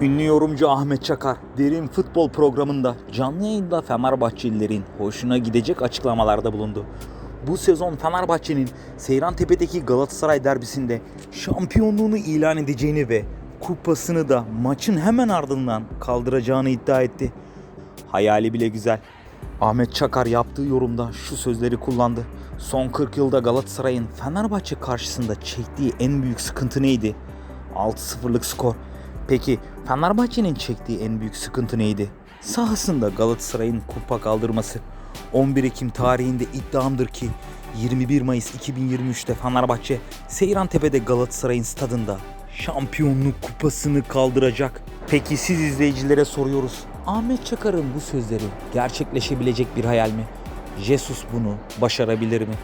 Ünlü yorumcu Ahmet Çakar, Derin Futbol programında canlı yayında Fenerbahçelilerin hoşuna gidecek açıklamalarda bulundu. Bu sezon Fenerbahçe'nin Seyrantepe'deki Galatasaray derbisinde şampiyonluğunu ilan edeceğini ve kupasını da maçın hemen ardından kaldıracağını iddia etti. Hayali bile güzel. Ahmet Çakar yaptığı yorumda şu sözleri kullandı. Son 40 yılda Galatasaray'ın Fenerbahçe karşısında çektiği en büyük sıkıntı neydi? 6-0'lık skor. Peki Fenerbahçe'nin çektiği en büyük sıkıntı neydi? Sahasında Galatasaray'ın kupa kaldırması. 11 Ekim tarihinde iddiamdır ki 21 Mayıs 2023'te Fenerbahçe Seyrantepe'de Galatasaray'ın stadında şampiyonluk kupasını kaldıracak. Peki siz izleyicilere soruyoruz. Ahmet Çakar'ın bu sözleri gerçekleşebilecek bir hayal mi? Jesus bunu başarabilir mi?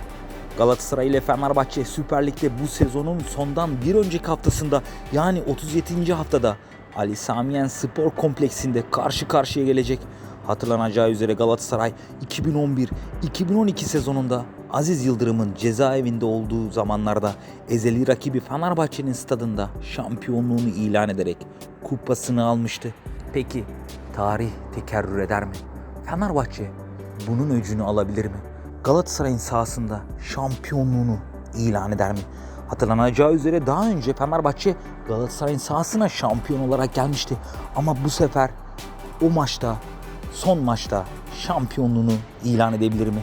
Galatasaray ile Fenerbahçe Süper Lig'de bu sezonun sondan bir önceki haftasında yani 37. haftada Ali Samiyen Spor Kompleksinde karşı karşıya gelecek. Hatırlanacağı üzere Galatasaray 2011-2012 sezonunda Aziz Yıldırım'ın cezaevinde olduğu zamanlarda ezeli rakibi Fenerbahçe'nin stadında şampiyonluğunu ilan ederek kupasını almıştı. Peki tarih tekerrür eder mi? Fenerbahçe bunun öcünü alabilir mi? Galatasaray'ın sahasında şampiyonluğunu ilan eder mi? Hatırlanacağı üzere daha önce Fenerbahçe Galatasaray'ın sahasına şampiyon olarak gelmişti. Ama bu sefer o maçta, son maçta şampiyonluğunu ilan edebilir mi?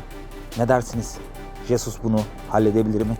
Ne dersiniz? Jesus bunu halledebilir mi?